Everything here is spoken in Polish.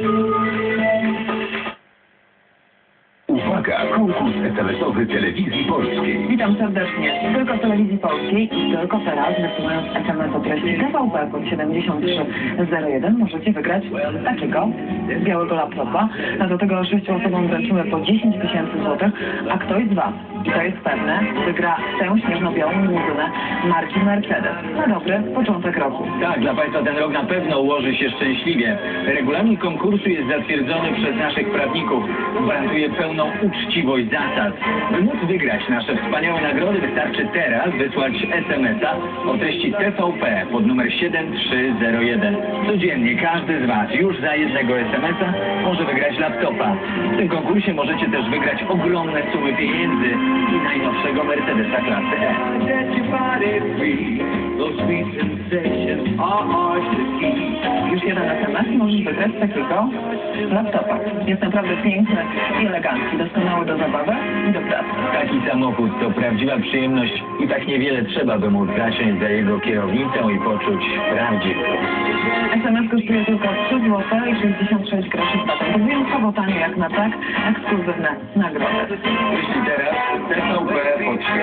Música konkurs SMS-owy Telewizji Polskiej. Witam serdecznie. Tylko w telewizji polskiej i tylko teraz wysyłając SMS o treści TVP pod 7301 możecie wygrać takiego białego laptopa. A do tego sześciu osobom wręczymy po 10 tysięcy złotych, a ktoś z Was, i to jest pewne, wygra tę śnieżno-białą limuzynę marki Mercedes. Na dobry początek roku. Tak, dla Państwa ten rok na pewno ułoży się szczęśliwie. Regulamin konkursu jest zatwierdzony przez naszych prawników. Gwarantuje pełną uczciwość zasad. By móc wygrać nasze wspaniałe nagrody, wystarczy teraz wysłać SMS-a o treści TVP pod numer 7301. Codziennie każdy z Was już za jednego SMS-a może wygrać laptopa. W tym konkursie możecie też wygrać ogromne sumy pieniędzy i najnowszego Mercedesa klasy E. jeden SMS i możesz wygrać takiego laptopa. Jest naprawdę piękny i elegancki, doskonały do zabawy i do pracy. Taki samochód to prawdziwa przyjemność i tak niewiele trzeba, by móc zasiąść za jego kierownicą i poczuć prawdziwy. SMS kosztuje tylko 3 zł i 66 groszy z. To wyjątkowo tanie jak na tak ekskluzywne nagrody. Jeśli teraz TVP pod 7301.